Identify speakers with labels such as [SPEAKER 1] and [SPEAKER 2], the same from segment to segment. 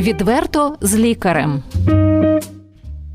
[SPEAKER 1] Відверто з лікарем.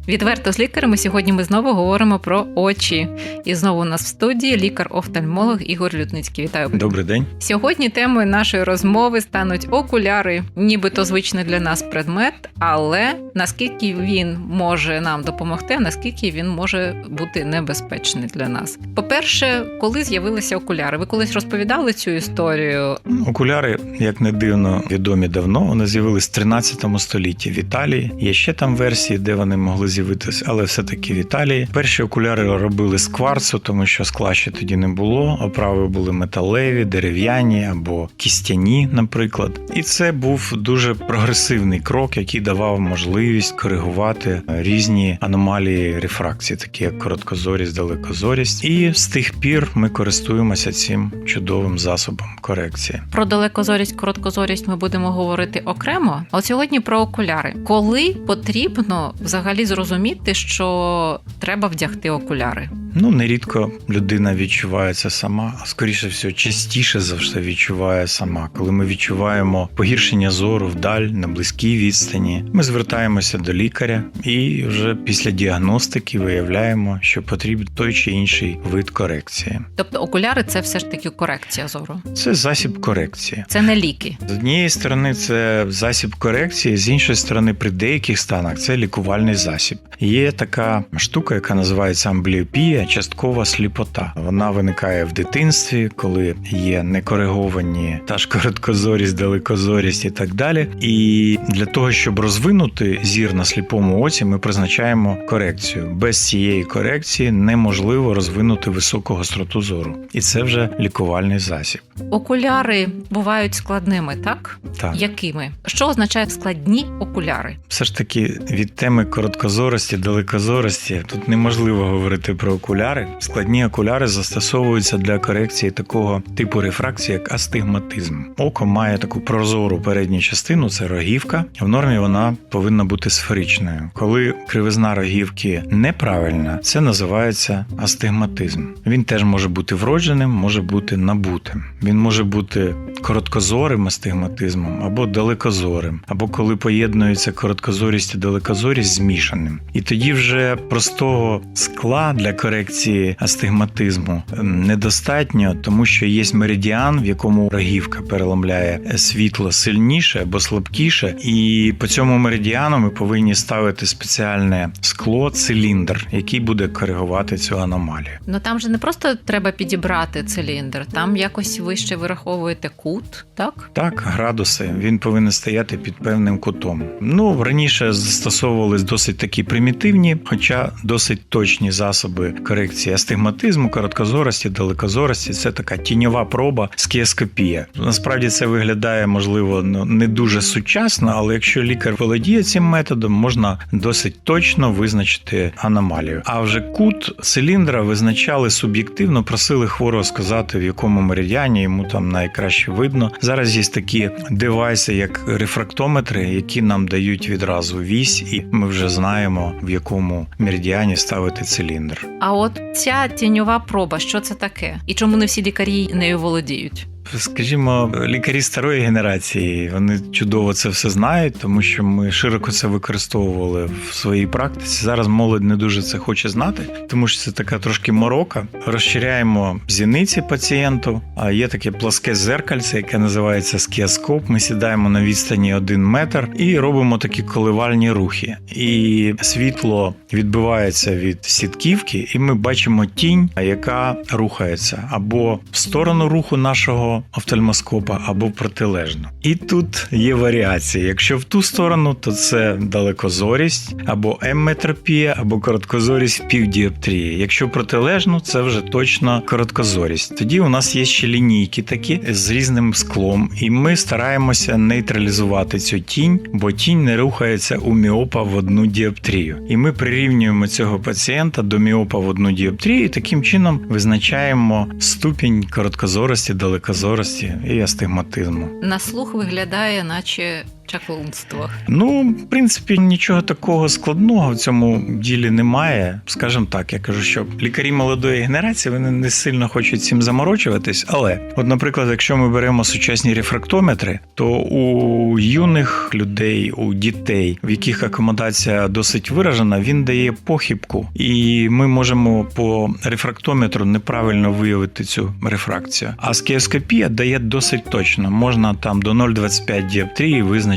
[SPEAKER 2] Відверто з лікарем. Сьогодні ми знову говоримо про очі. І знову у нас в студії лікар-офтальмолог Ігор Лютницький. Вітаю.
[SPEAKER 3] Добрий день.
[SPEAKER 2] Сьогодні темою нашої розмови стануть окуляри, нібито звичний для нас предмет, але наскільки він може нам допомогти, а наскільки він може бути небезпечний для нас. По-перше, коли з'явилися окуляри? Ви колись розповідали цю історію?
[SPEAKER 3] Окуляри, як не дивно, відомі давно. Вони з'явились в 13 столітті в Італії. Є ще там версії, де вони могли з'явитися, але все-таки в Італії. Перші окуляри робили з кварцу, тому що скла ще тоді не було. Оправи були металеві, дерев'яні або кістяні, наприклад. І це був дуже прогресивний крок, який давав можливість коригувати різні аномалії рефракції, такі як короткозорість, далекозорість. І з тих пір ми користуємося цим чудовим засобом корекції.
[SPEAKER 2] Про далекозорість, короткозорість ми будемо говорити окремо. А сьогодні про окуляри. Коли потрібно взагалі зрозуміти, що треба вдягти окуляри?
[SPEAKER 3] Ну, нерідко людина відчуває це сама, а скоріше всього, частіше завжди відчуває сама. Коли ми відчуваємо погіршення зору вдаль на близькій відстані, ми звертаємося до лікаря і вже після діагностики виявляємо, що потрібен той чи інший вид корекції.
[SPEAKER 2] Тобто окуляри це все ж таки корекція зору.
[SPEAKER 3] Це засіб корекції.
[SPEAKER 2] Це не ліки.
[SPEAKER 3] З однієї сторони, це засіб корекції, з іншої сторони, при деяких станах це лікувальний засіб. Є така штука, яка називається амбліопія, часткова сліпота. Вона виникає в дитинстві, коли є некориговані та ж короткозорість, далекозорість і так далі. І для того, щоб розвинути зір на сліпому оці, ми призначаємо корекцію. Без цієї корекції неможливо розвинути високу гостроту зору, і це вже лікувальний засіб.
[SPEAKER 2] Окуляри бувають складними, так?
[SPEAKER 3] Так.
[SPEAKER 2] Якими? Що означає складні окуляри?
[SPEAKER 3] Все ж таки від теми короткозорості, далекозорості тут неможливо говорити про окуляри. Складні окуляри застосовуються для корекції такого типу рефракції, як астигматизм. Око має таку прозору передню частину, це рогівка. В нормі вона повинна бути сферичною. Коли кривизна рогівки неправильна, це називається астигматизм. Він теж може бути вродженим, може бути набутим. Він може бути короткозорим астигматизмом або далекозорим, або коли поєднується короткозорість і далекозорість змішаним. І тоді вже простого скла для корекції астигматизму недостатньо, тому що є меридіан, в якому рогівка переламляє світло сильніше або слабкіше, і по цьому меридіану ми повинні ставити спеціальне скло, циліндр, який буде коригувати цю аномалію.
[SPEAKER 2] Ну там же не просто треба підібрати циліндр, там якось ви ще вираховуєте кут, так?
[SPEAKER 3] Так, градуси він повинен стояти під певним кутом. Ну раніше застосовувались досить такі примітивні, хоча досить точні засоби корекції астигматизму, короткозорості, далекозорості. Це така тіньова проба скіоскопія. Насправді це виглядає можливо ну, не дуже сучасно, але якщо лікар володіє цим методом, можна досить точно визначити аномалію. А вже кут циліндра визначали суб'єктивно, просили хворого сказати, в якому меридіані йому там найкраще видно. Зараз є такі девайси, як рефрактометри, які нам дають відразу вісь, і ми вже знаємо, в якому меридіані ставити циліндр.
[SPEAKER 2] А от ця тіньова проба, що це таке? І чому не всі лікарі нею володіють?
[SPEAKER 3] Скажімо, лікарі старої генерації вони чудово це все знають, тому що ми широко це використовували в своїй практиці. Зараз молодь не дуже це хоче знати, тому що це така трошки морока. Розширяємо зіниці пацієнту. А є таке пласке зеркальце, яке називається скіоскоп. Ми сідаємо на відстані один метр і робимо такі коливальні рухи. І світло відбивається від сітківки, і ми бачимо тінь, яка рухається або в сторону руху нашого офтальмоскопа, або в протилежну. І тут є варіації. Якщо в ту сторону, то це далекозорість, або емметропія, або короткозорість в півдіоптрії. Якщо протилежну, це вже точно короткозорість. Тоді у нас є ще лінійки такі з різним склом, і ми стараємося нейтралізувати цю тінь, бо тінь не рухається у міопа в одну діоптрію. І ми прирівнюємо цього пацієнта до міопа в одну діоптрію, і таким чином визначаємо ступінь короткозорості, далекозорості і астигматизму.
[SPEAKER 2] На слух виглядає, наче чаклунство.
[SPEAKER 3] Ну, в принципі, нічого такого складного в цьому ділі немає. Скажімо так, я кажу, що лікарі молодої генерації вони не сильно хочуть цим заморочуватись. Але, от, наприклад, якщо ми беремо сучасні рефрактометри, то у юних людей, у дітей, в яких акомодація досить виражена, він дає похибку, і ми можемо по рефрактометру неправильно виявити цю рефракцію. А скеоскопія дає досить точно. Можна там до 0,25 діоптрії визначити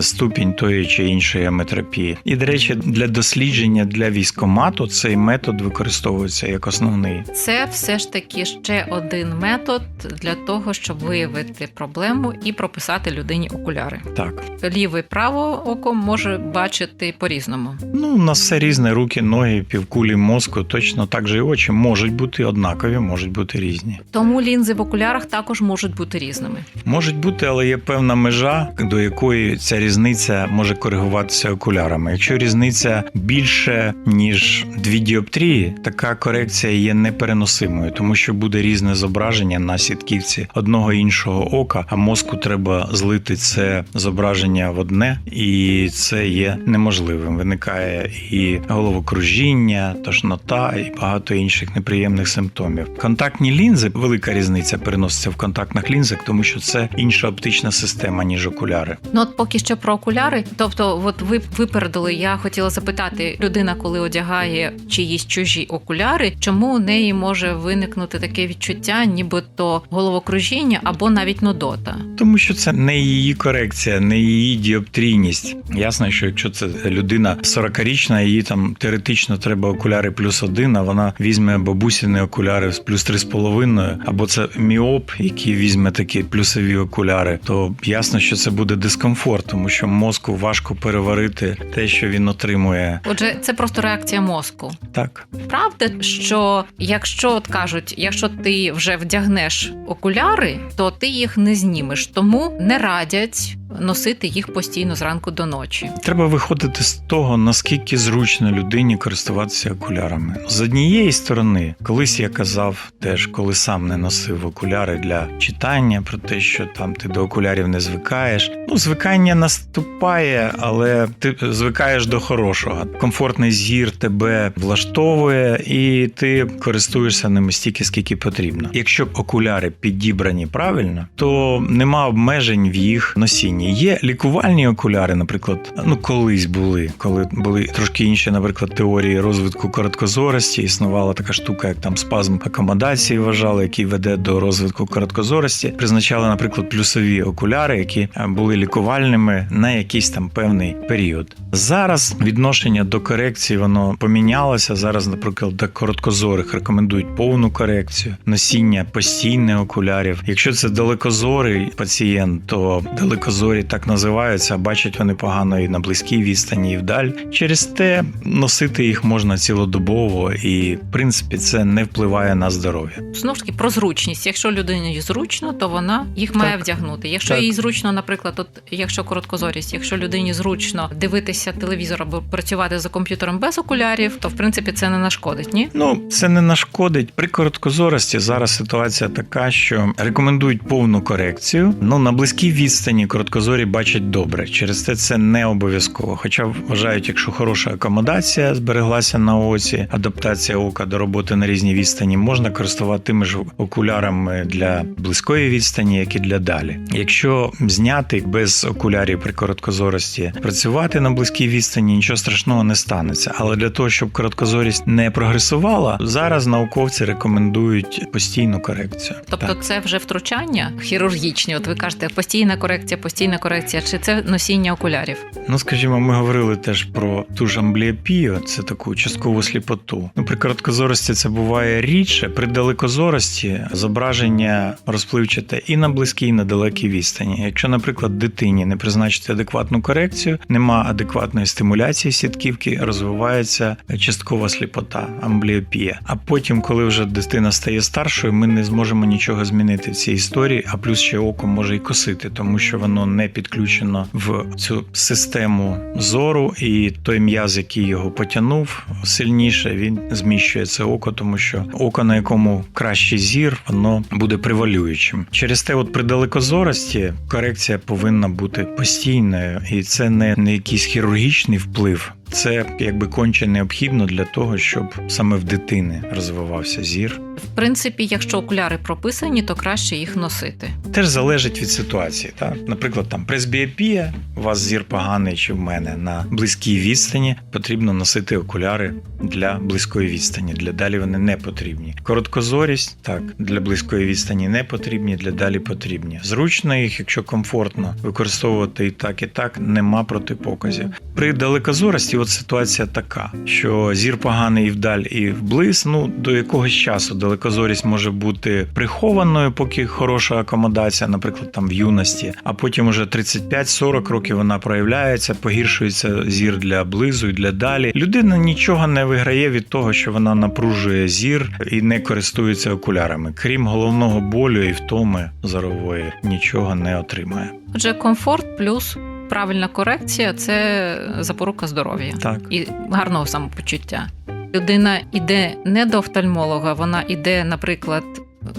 [SPEAKER 3] ступінь тої чи іншої аметропії. І, до речі, для дослідження для військомату цей метод використовується як основний.
[SPEAKER 2] Це все ж таки ще один метод для того, щоб виявити проблему і прописати людині окуляри.
[SPEAKER 3] Так,
[SPEAKER 2] Ліве право око може бачити по-різному.
[SPEAKER 3] ну у нас все різне: руки, ноги, півкулі мозку. Точно так же і очі можуть бути однакові, можуть бути різні.
[SPEAKER 2] Тому лінзи в окулярах також можуть бути різними.
[SPEAKER 3] Можуть бути, але є певна межа, до якої ця різниця може коригуватися окулярами. Якщо різниця більше ніж дві діоптрії, така корекція є непереносимою, тому що буде різне зображення на сітківці одного іншого ока, а мозку треба злити це зображення в одне, і це є неможливим. Виникає і головокружіння, тошнота, і багато інших неприємних симптомів. Контактні лінзи, велика різниця переноситься в контактних лінзах, тому що це інша оптична система ніж окуляри.
[SPEAKER 2] Ну от поки що про окуляри. Тобто, от ви випередили, я хотіла запитати, людина, коли одягає чиїсь чужі окуляри, чому у неї може виникнути таке відчуття, нібито головокружіння або навіть нудота?
[SPEAKER 3] Тому що це не її корекція, не її діоптрійність. Ясно, що якщо це людина 40-річна, їй там теоретично треба окуляри плюс один, а вона візьме бабусіни окуляри з плюс три з половиною, або це міоп, який візьме такі плюсові окуляри, то ясно, що це буде дискомфорт, тому що мозку важко переварити те, що він отримує.
[SPEAKER 2] Отже, це просто реакція мозку.
[SPEAKER 3] Так,
[SPEAKER 2] Правда, що якщо от кажуть, якщо ти вже вдягнеш окуляри, то ти їх не знімеш, тому не радять носити їх постійно зранку до ночі.
[SPEAKER 3] Треба виходити з того, наскільки зручно людині користуватися окулярами. З однієї сторони, колись я казав, теж коли сам не носив окуляри для читання, про те, що там ти до окулярів не звикаєш. Ну, звикання наступає, але ти звикаєш до хорошого. Комфортний зір тебе влаштовує, і ти користуєшся ними стільки, скільки потрібно. Якщо окуляри підібрані правильно, то нема обмежень в їх носінні. Є лікувальні окуляри, наприклад, ну колись були, коли були трошки інші, наприклад, теорії розвитку короткозорості. Існувала така штука, як там спазм акомодації, вважали, який веде до розвитку короткозорості. Призначали, наприклад, плюсові окуляри, які були лікувальними на якийсь там певний період. Зараз відношення до корекції воно помінялося. Зараз, наприклад, до короткозорих рекомендують повну корекцію, носіння постійне окулярів. Якщо це далекозорий пацієнт, то далекозорі так називаються, а бачать вони погано і на близькій відстані, і вдаль. Через те носити їх можна цілодобово, і в принципі це не впливає на здоров'я.
[SPEAKER 2] Знову ж таки про зручність. Якщо людині зручно, то вона їх має вдягнути. Якщо
[SPEAKER 3] Так.
[SPEAKER 2] їй зручно, наприклад, от якщо короткозорість, якщо людині зручно дивитися телевізор або працювати за комп'ютером без окулярів, то в принципі це не нашкодить. Ні,
[SPEAKER 3] Ну, це не нашкодить. При короткозорості зараз ситуація така, що рекомендують повну корекцію. Ну на близькій відстані короткозорі бачать добре. Через те це не обов'язково. Хоча вважають, якщо хороша акомодація збереглася на оці, адаптація ока до роботи на різній відстані, можна користувати тими ж окулярами для близької відстані, як і для далі. Якщо зняти без окулярів при короткозорості, працювати на близькій відстані, нічого страшного не станеться. Але для того, щоб короткозорість не прогресувала, зараз науковці рекомендують постійну корекцію.
[SPEAKER 2] тобто
[SPEAKER 3] Так.
[SPEAKER 2] це вже втручання хірургічні. От ви кажете, постійна корекція, постійна корекція, чи це носіння окулярів?
[SPEAKER 3] Ну, скажімо, ми говорили теж про ту ж амбліопію, це таку часткову сліпоту. Ну, при короткозорості це буває рідше. При далекозорості зображення розпливчате і на близькій, і на далекій відстані. Якщо, наприклад, дитині не призначити адекватну корекцію, нема адекватної стимуляції сітківки, розвивається часткова сліпота, амбліопія. А потім, коли вже дитина стає старшою, ми не зможемо нічого змінити в цій історії, а плюс ще око може й косити, тому що воно не підключено в цю систему зору, і той м'яз, який його потягнув сильніше, він зміщує це око, тому що око, на якому кращий зір, воно буде превалюючим. Через те, от при далекозорості корекція повинна бути. Бути постійною, і це не, якийсь хірургічний вплив. Це якби конче необхідно для того, щоб саме в дитини розвивався зір.
[SPEAKER 2] В принципі, якщо окуляри прописані, то краще їх носити.
[SPEAKER 3] Теж залежить від ситуації. Так? Наприклад, там пресбіопія, у вас зір поганий чи в мене на близькій відстані, потрібно носити окуляри для близької відстані. Для далі вони не потрібні. Короткозорість так для близької відстані не потрібні, для далі потрібні. Зручно їх, якщо комфортно використовувати і так, і так, нема протипоказів. При далекозорості от ситуація така, що зір поганий і вдаль, і вблизь. Ну до якогось часу далекозорість може бути прихованою, поки хороша акомодація, наприклад, там в юності, а потім уже 35-40 років вона проявляється, погіршується зір для близу і для далі. Людина нічого не виграє від того, що вона напружує зір і не користується окулярами. Крім головного болю і втоми зорової, нічого не отримає.
[SPEAKER 2] Отже, комфорт плюс правильна корекція це запорука здоров'я
[SPEAKER 3] Так.
[SPEAKER 2] і гарного самопочуття. Людина іде не до офтальмолога, вона іде, наприклад,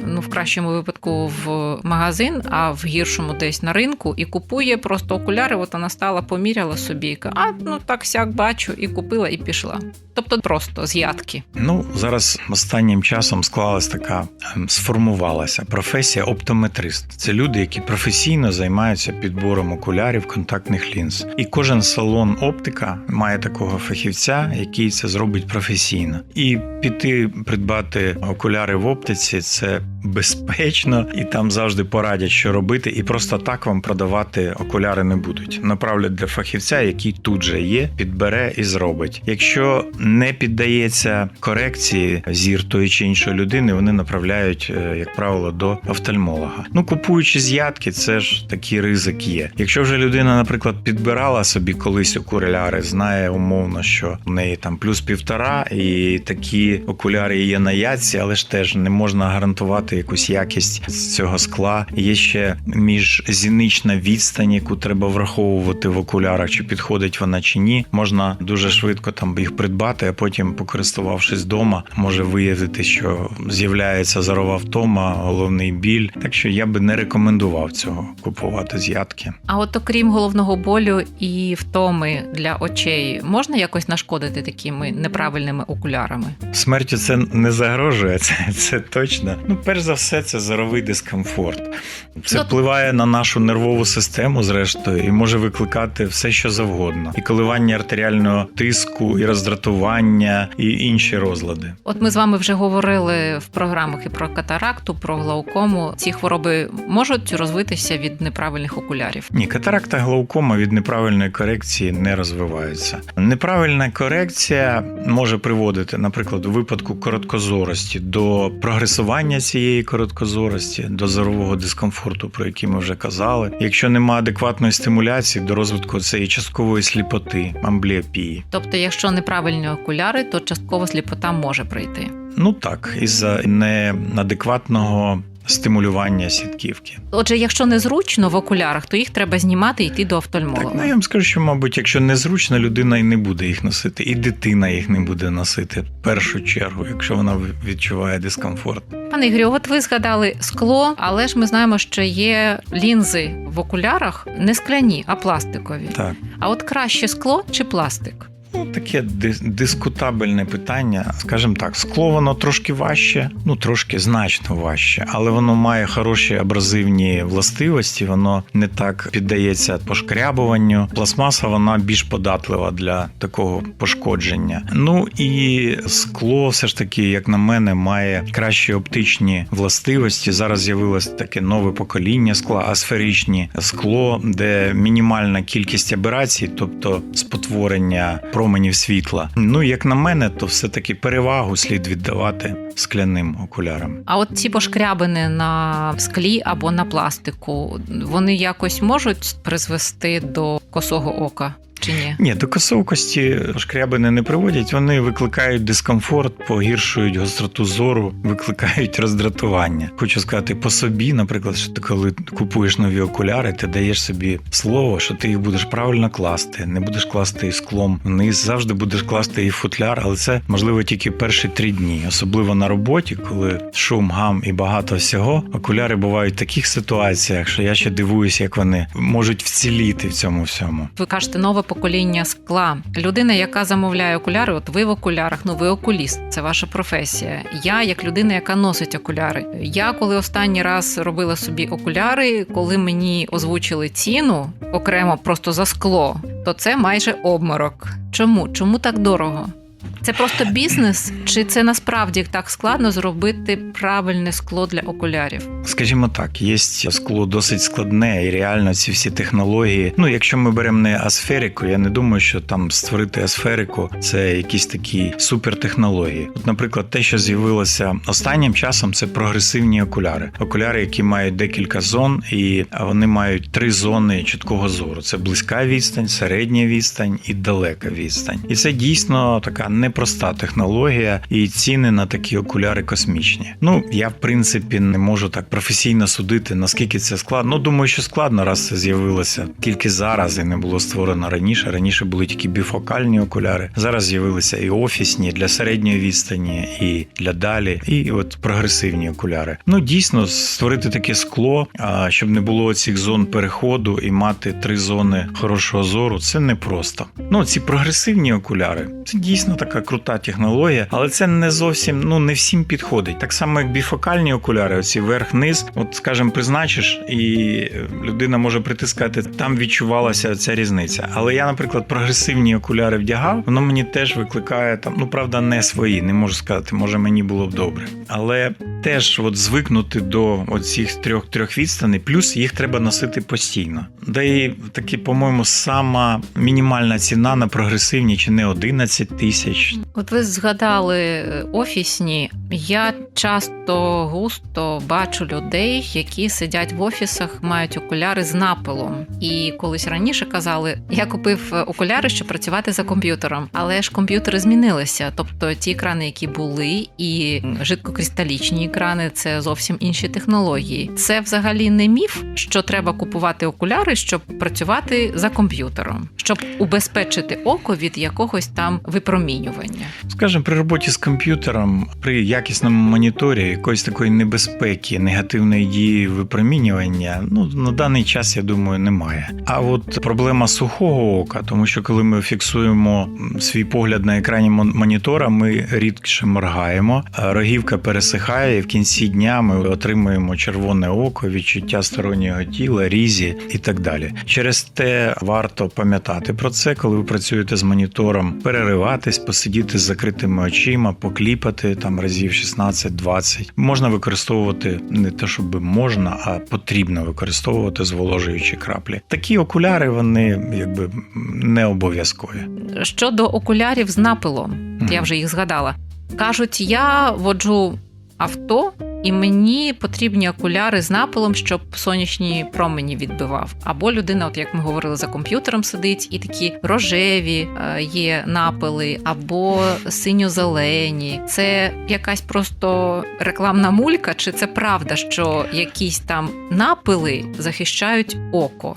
[SPEAKER 2] ну в кращому випадку в магазин, а в гіршому десь на ринку і купує просто окуляри. От вона стала, поміряла собі, а ну так сяк бачу, і купила, і пішла. Тобто просто з ядки.
[SPEAKER 3] Ну зараз останнім часом склалась така ем, сформувалася професія оптометрист. Це люди, які професійно займаються підбором окулярів, контактних лінз. І кожен салон оптика має такого фахівця, який це зробить професійно. І піти придбати окуляри в оптиці це це безпечно, і там завжди порадять, що робити, і просто так вам продавати окуляри не будуть. Направлять для фахівця, який тут же є, підбере і зробить. Якщо не піддається корекції зір тої чи іншої людини, вони направляють, е, як правило, до офтальмолога. Ну, купуючи з ядки, це ж такий ризик є. Якщо вже людина, наприклад, підбирала собі колись окуляри, знає умовно, що в неї там плюс півтора, і такі окуляри є на ядці, але ж теж не можна гарантувати якусь якість з цього скла. Є ще міжзінична відстань, яку треба враховувати в окулярах, чи підходить вона чи ні. Можна дуже швидко там їх придбати, а потім, покористувавшись вдома, може виявити, що з'являється зорова втома, головний біль. Так що я би не рекомендував цього купувати з ядки.
[SPEAKER 2] А от окрім головного болю і втоми для очей, можна якось нашкодити такими неправильними окулярами?
[SPEAKER 3] Смертю це не загрожує, це, це точно. Ну, перш за все, це зоровий дискомфорт. Це
[SPEAKER 2] Ну,
[SPEAKER 3] впливає на нашу нервову систему, зрештою, і може викликати все, що завгодно. І коливання артеріального тиску, і роздратування, і інші розлади.
[SPEAKER 2] От ми з вами вже говорили в програмах і про катаракту, про глаукому. Ці хвороби можуть розвитися від неправильних окулярів.
[SPEAKER 3] Ні, катаракта глаукома від неправильної корекції не розвиваються. Неправильна корекція може приводити, наприклад, у випадку короткозорості до прогресування цієї короткозорості, до зорового дискомфорту, про який ми вже казали. Якщо немає адекватної стимуляції, до розвитку цієї часткової сліпоти, амбліопії.
[SPEAKER 2] Тобто, якщо неправильні окуляри, то частково сліпота може прийти.
[SPEAKER 3] Ну так, із-за неадекватного стимулювання сітківки.
[SPEAKER 2] Отже, якщо незручно в окулярах, то їх треба знімати і йти до
[SPEAKER 3] Так,
[SPEAKER 2] офтальмолога.
[SPEAKER 3] ну я вам скажу, що, мабуть, якщо незручно, людина і не буде їх носити, і дитина їх не буде носити в першу чергу, якщо вона відчуває дискомфорт.
[SPEAKER 2] Пане Ігорю, от ви згадали скло, але ж ми знаємо, що є лінзи в окулярах не скляні, а пластикові.
[SPEAKER 3] Так.
[SPEAKER 2] А от краще скло чи пластик?
[SPEAKER 3] Ну, таке дис- дискутабельне питання. Скажімо так, скло воно трошки важче, ну трошки значно важче, але воно має хороші абразивні властивості, воно не так піддається пошкрябуванню. Пластмаса вона більш податлива для такого пошкодження. Ну і скло, все ж таки, як на мене, має кращі оптичні властивості. Зараз з'явилось таке нове покоління скла, асферичні скло, де мінімальна кількість аберацій, тобто спотворення променів світла. Ну, як на мене, то все-таки перевагу слід віддавати скляним окулярам.
[SPEAKER 2] А от ці пошкрябини на склі або на пластику, вони якось можуть призвести до косого ока? Чи ні?
[SPEAKER 3] Ні, до косовкості шкрябини не приводять. Вони викликають дискомфорт, погіршують гостроту зору, викликають роздратування. Хочу сказати по собі, наприклад, що ти коли купуєш нові окуляри, ти даєш собі слово, що ти їх будеш правильно класти, не будеш класти і склом вниз, завжди будеш класти в футляр, але це можливо тільки перші три дні, особливо на роботі, коли шум, гам і багато всього. Окуляри бувають в таких ситуаціях, що я ще дивуюся, як вони можуть вціліти в цьому всьому.
[SPEAKER 2] Ви кажете, нове покоління скла. Людина, яка замовляє окуляри, от ви в окулярах, ну ви окуліст, це ваша професія. Я, як людина, яка носить окуляри. Я коли останній раз робила собі окуляри, коли мені озвучили ціну окремо просто за скло, то це майже обморок. Чому? Чому так дорого? Це просто бізнес, чи це насправді так складно зробити правильне скло для окулярів?
[SPEAKER 3] Скажімо так, є скло досить складне, і реально ці всі технології. Ну, якщо ми беремо не асферику, я не думаю, що там створити асферику це якісь такі супертехнології. От, наприклад, те, що з'явилося останнім часом, це прогресивні окуляри. Окуляри, які мають декілька зон, і вони мають три зони чіткого зору: це близька відстань, середня відстань і далека відстань. І це дійсно така непроста технологія, і ціни на такі окуляри космічні. Ну я в принципі не можу так професійно судити, наскільки це складно. Ну думаю, що складно, раз це з'явилося тільки зараз і не було створено раніше. Раніше були тільки біфокальні окуляри. Зараз з'явилися і офісні для середньої відстані, і для далі, і от прогресивні окуляри. Ну дійсно створити таке скло, щоб не було цих зон переходу і мати три зони хорошого зору, це непросто. Ну ці прогресивні окуляри, це дійсно така крута технологія, але це не зовсім ну не всім підходить. Так само, як біфокальні окуляри, оці верх-низ, от скажімо, призначиш, і е, людина може притискати, там відчувалася ця різниця. Але я, наприклад, прогресивні окуляри вдягав, воно мені теж викликає там, ну правда, не свої, не можу сказати, може мені було б добре. Але теж от звикнути до оцих трьох трьох відстаней, плюс їх треба носити постійно. Да і таки, по-моєму, сама мінімальна ціна на прогресивні чи не 11 тисяч.
[SPEAKER 2] От ви згадали е, офісні. Я часто густо бачу людей, які сидять в офісах, мають окуляри з напилом. І колись раніше казали, я купив е, окуляри, щоб працювати за комп'ютером, але ж комп'ютери змінилися. Тобто ті екрани, які були, і жидкокристалічні екрани це зовсім інші технології. Це взагалі не міф, що треба купувати окуляри, щоб працювати за комп'ютером, щоб убезпечити око від якогось там випромінювання.
[SPEAKER 3] Скажімо, при роботі з комп'ютером, при якісному моніторі якоїсь такої небезпеки, негативної дії випромінювання, ну на даний час я думаю, немає. А от проблема сухого ока, тому що коли ми фіксуємо свій погляд на екрані монітора, ми рідше моргаємо, рогівка пересихає, і в кінці дня ми отримуємо червоне око, відчуття стороннього тіла, різі і так далі. Через те варто пам'ятати про це, коли ви працюєте з монітором, перериватись, посидіти з закритими очима, покліпати там разів 16-20. Можна використовувати не те, щоб можна, а потрібно використовувати зволожуючі краплі. Такі окуляри вони якби не обов'язкові.
[SPEAKER 2] Щодо окулярів з напилом, я вже їх згадала. Кажуть, я воджу авто, і мені потрібні окуляри з напилом, щоб сонячні промені відбивав. Або людина, от як ми говорили, за комп'ютером сидить, і такі рожеві е, є напили, або синьо-зелені. Це якась просто рекламна мулька, чи це правда, що якісь там напили захищають око?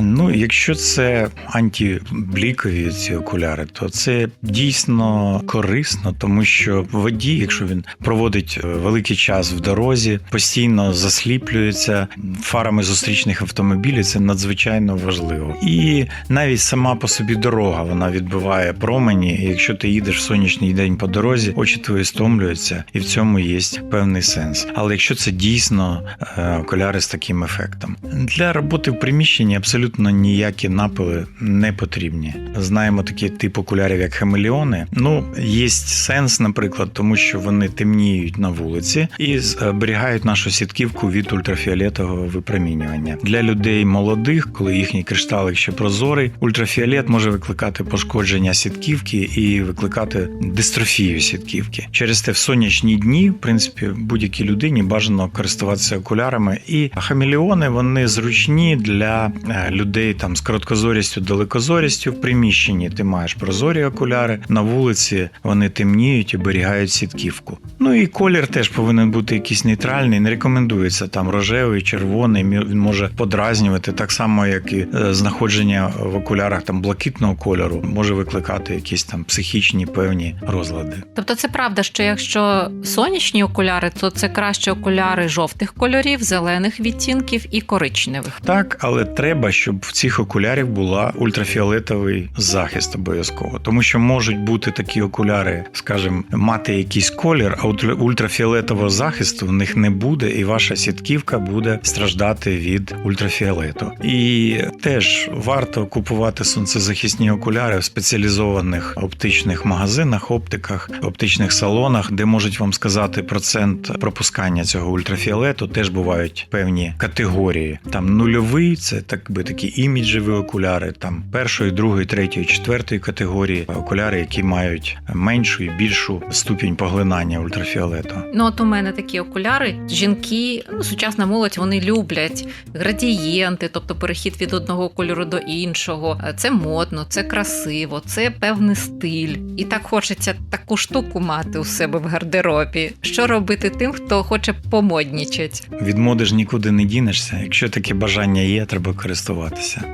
[SPEAKER 3] Ну, якщо це антиблікові ці окуляри, то це дійсно корисно, тому що водій, якщо він проводить е, великий час в дорозі, постійно засліплюється фарами зустрічних автомобілів, це надзвичайно важливо. І навіть сама по собі дорога вона відбиває промені. Якщо ти їдеш в сонячний день по дорозі, очі твої стомлюються, і в цьому є певний сенс. Але якщо це дійсно е, окуляри з таким ефектом, для роботи в приміщенні абсолютно ніякі напили не потрібні. Знаємо такі тип окулярів, як хамелеони. Ну, є сенс, наприклад, тому що вони темніють на вулиці і зберігають нашу сітківку від ультрафіолетового випромінювання. Для людей молодих, коли їхній кришталик ще прозорий, ультрафіолет може викликати пошкодження сітківки і викликати дистрофію сітківки. Через те в сонячні дні, в принципі, будь-якій людині бажано користуватися окулярами. І хамелеони вони зручні для е, людей там з короткозорістю, далекозорістю в приміщенні ти маєш прозорі окуляри, на вулиці вони темніють і сітківку. Ну і колір теж повинен бути якийсь нейтральний. Не рекомендується там рожевий, червоний. Він може подразнювати, так само як і е, знаходження в окулярах там блакитного кольору може викликати якісь там психічні певні розлади.
[SPEAKER 2] Тобто це правда, що якщо сонячні окуляри, то це краще окуляри жовтих кольорів, зелених відтінків і коричневих.
[SPEAKER 3] Так, але треба, щоб в цих окулярів була ультрафіолетовий захист обов'язково, тому що можуть бути такі окуляри, скажімо, мати якийсь колір, а ультра- ультрафіолетового захисту в них не буде, і ваша сітківка буде страждати від ультрафіолету. І теж варто купувати сонцезахисні окуляри в спеціалізованих оптичних магазинах, оптиках, оптичних салонах, де можуть вам сказати процент пропускання цього ультрафіолету. Теж бувають певні категорії. Там нульовий це так би такі іміджеві окуляри, там першої, другої, третьої, четвертої категорії окуляри, які мають меншу і більшу ступінь поглинання ультрафіолету.
[SPEAKER 2] Ну, от у мене такі окуляри. Жінки, ну, сучасна молодь, вони люблять градієнти, тобто перехід від одного кольору до іншого. Це модно, це красиво, це певний стиль. І так хочеться таку штуку мати у себе в гардеробі. Що робити тим, хто хоче помоднічать?
[SPEAKER 3] Від моди ж нікуди не дінешся. Якщо таке бажання є, треба користуватися.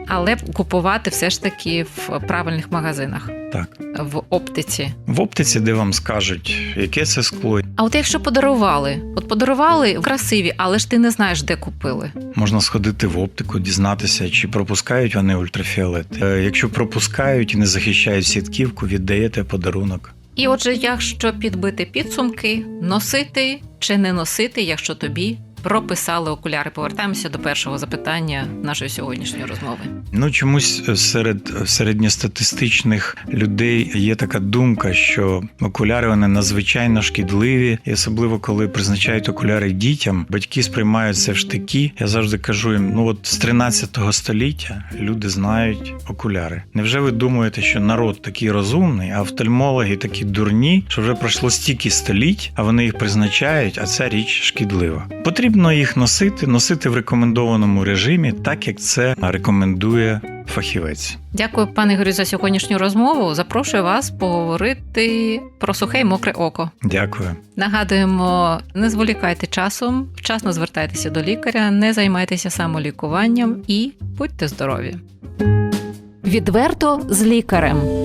[SPEAKER 2] Але купувати все ж таки в правильних магазинах,
[SPEAKER 3] Так.
[SPEAKER 2] в оптиці.
[SPEAKER 3] В оптиці, де вам скажуть, яке це скло,
[SPEAKER 2] А от якщо подарували, от подарували красиві, але ж ти не знаєш, де купили.
[SPEAKER 3] Можна сходити в оптику, дізнатися, чи пропускають вони ультрафіолет. Е, Якщо пропускають і не захищають сітківку, віддаєте подарунок.
[SPEAKER 2] І отже, якщо підбити підсумки, носити чи не носити, якщо тобі прописали окуляри. Повертаємося до першого запитання нашої сьогоднішньої розмови.
[SPEAKER 3] Ну чомусь серед середньостатистичних людей є така думка, що окуляри вони надзвичайно шкідливі, і особливо коли призначають окуляри дітям, батьки сприймають це в штики. Я завжди кажу їм: ну от з 13 століття люди знають окуляри. Невже ви думаєте, що народ такий розумний, а офтальмологи такі дурні, що вже пройшло стільки століть, а вони їх призначають, а ця річ шкідлива. Потрібно їх носити, носити в рекомендованому режимі, так як це рекомендує фахівець.
[SPEAKER 2] Дякую, пане Ігорю, за сьогоднішню розмову. Запрошую вас поговорити про сухе і мокре око.
[SPEAKER 3] Дякую.
[SPEAKER 2] Нагадуємо, не зволікайте часом, вчасно звертайтеся до лікаря, не займайтеся самолікуванням і будьте здорові.
[SPEAKER 1] Відверто з лікарем.